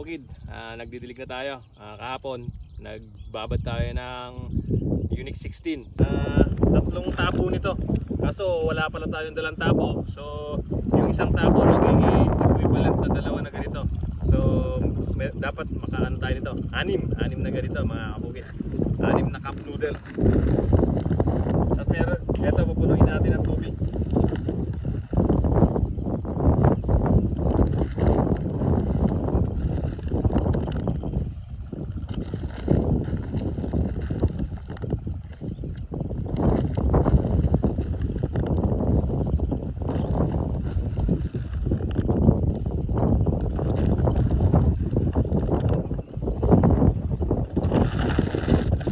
kabukid, ah, nagdidilig na tayo. Ah, kahapon, nagbabad tayo ng Unix 16. Ah, tatlong tapo nito. Kaso wala pala tayong dalang tapo. So, yung isang tapo naging equivalent na dalawa na ganito. So, may, dapat makaano tayo nito. Anim, anim na ganito mga kabukid. Anim na cup noodles. Tapos meron, eto pupunuin natin ang tubig.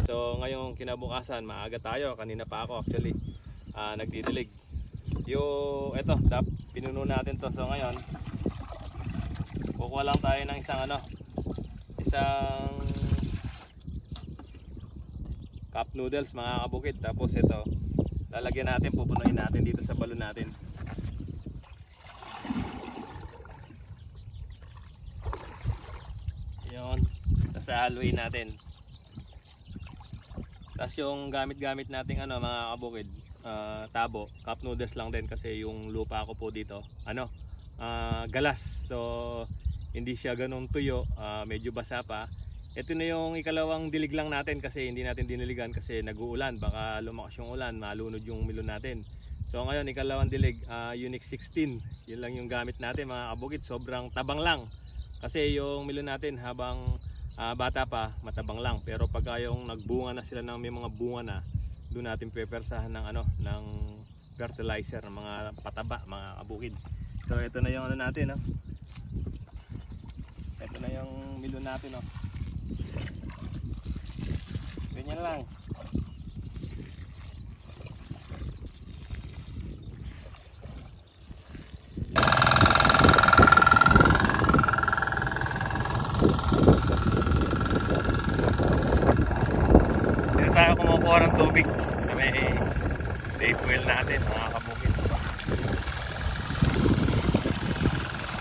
So ngayong kinabukasan, maaga tayo. Kanina pa ako actually ah, nagdidilig. Yung eto, dap, pinuno natin to. So ngayon, kukuha lang tayo ng isang ano, isang cup noodles mga kabukid. Tapos ito, lalagyan natin, pupunuin natin dito sa balon natin. Yun, sasaluin natin. Tapos yung gamit-gamit nating ano mga kabukid, ah, tabo, cup noodles lang din kasi yung lupa ko po dito, ano, ah, galas. So hindi siya ganun tuyo, ah, medyo basa pa. Ito na yung ikalawang dilig lang natin kasi hindi natin diniligan kasi nag-uulan, baka lumakas yung ulan, malunod yung milon natin. So ngayon ikalawang dilig, ah, Unix 16, yun lang yung gamit natin mga kabukid, sobrang tabang lang. Kasi yung milon natin habang Ah, bata pa, matabang lang. Pero pag yung nagbunga na sila ng may mga bunga na, doon natin pepersahan ng ano, ng fertilizer, ng mga pataba, mga kabukid. So ito na yung ano natin, no? Ito na yung milon natin, no? Ganyan lang. Dito tayo kumukuha ng tubig sa may lake well natin, mga kabukid.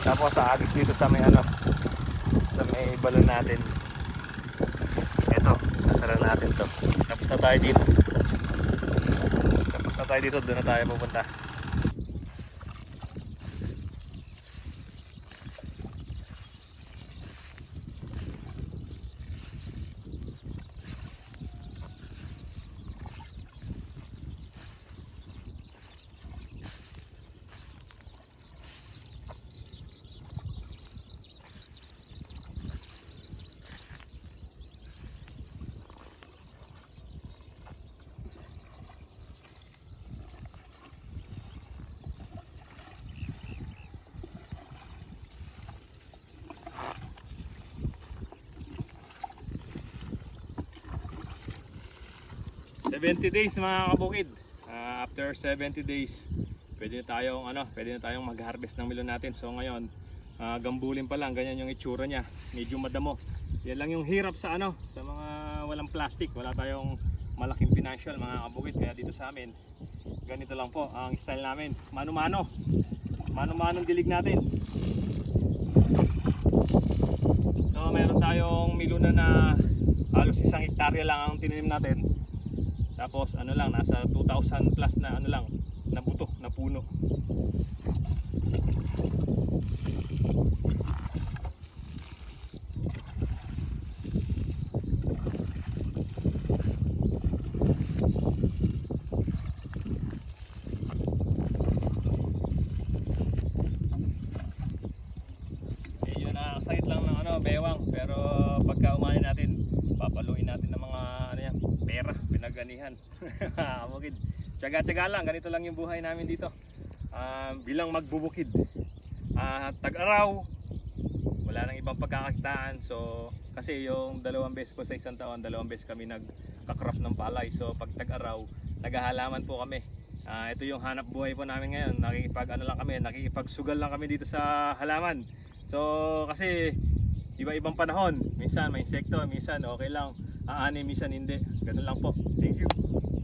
Tapos sa agis dito sa may ano, sa may balon natin. Ito, nasara natin to. Tapos na tayo dito. Tapos na tayo dito, doon na tayo pupunta. Seventy days mga kabukid. Ah, after 70 days, pwede na tayong ano, pwede na tayong mag-harvest ng milon natin. So ngayon, ah, gambulin pa lang, ganyan yung itsura niya. Medyo madamo. Yan lang yung hirap sa ano, sa mga walang plastic. Wala tayong malaking financial mga kabukid. Kaya dito sa amin, ganito lang po ang style namin. Mano-mano. Mano-mano dilig natin. So meron tayong miluna na halos isang hektarya lang ang tinanim natin. Tapos ano lang, nasa 2,000 plus na ano lang, na buto, na puno. Lang ng ano, bewang. Pero pagka umani natin, papaluin natin ng mga ano yan, pera, pinaganihan. Kamukid. Tsaga-tsaga lang, ganito lang yung buhay namin dito. Ah, bilang magbubukid. Ah, tag-araw, wala nang ibang pagkakakitaan. So, kasi yung dalawang beses po sa isang taon, dalawang beses kami nagkakrop ng palay. So, pag tag-araw, naghahalaman po kami. Ah, ito yung hanap buhay po namin ngayon. Nakikipag ano lang kami, nakikipagsugal lang kami dito sa halaman. So, kasi iba-ibang panahon. Minsan may insekto, minsan okay lang. Aani, minsan hindi. Ganun lang po. Thank you.